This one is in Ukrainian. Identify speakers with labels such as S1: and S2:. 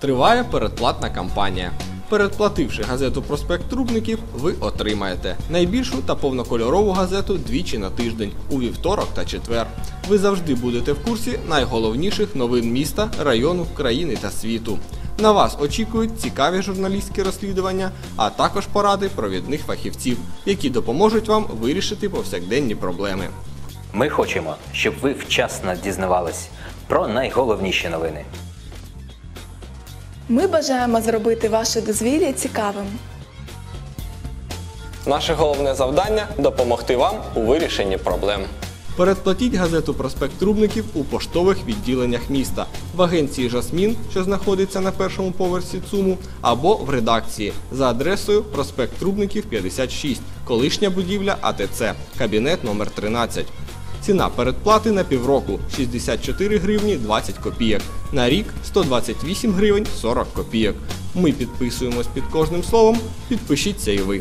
S1: Триває передплатна кампанія. Передплативши газету Проспект Трубників, ви отримаєте найбільшу та повнокольорову газету двічі на тиждень у вівторок та четвер. Ви завжди будете в курсі найголовніших новин міста, району, країни та світу. На вас очікують цікаві журналістські розслідування, а також поради провідних фахівців, які допоможуть вам вирішити повсякденні проблеми.
S2: Ми хочемо, щоб ви вчасно дізнавались про найголовніші новини.
S3: Ми бажаємо зробити ваше дозвілля цікавим.
S1: Наше головне завдання допомогти вам у вирішенні проблем. Передплатіть газету Проспект Трубників у поштових відділеннях міста, в агенції Жасмін, що знаходиться на першому поверсі ЦУМу, або в редакції за адресою Проспект Трубників 56, колишня будівля АТЦ, кабінет номер 13. Ціна передплати на півроку 64 гривні 20 копійок. На рік 128 гривень 40 копійок. Ми підписуємось під кожним словом. Підпишіться і ви.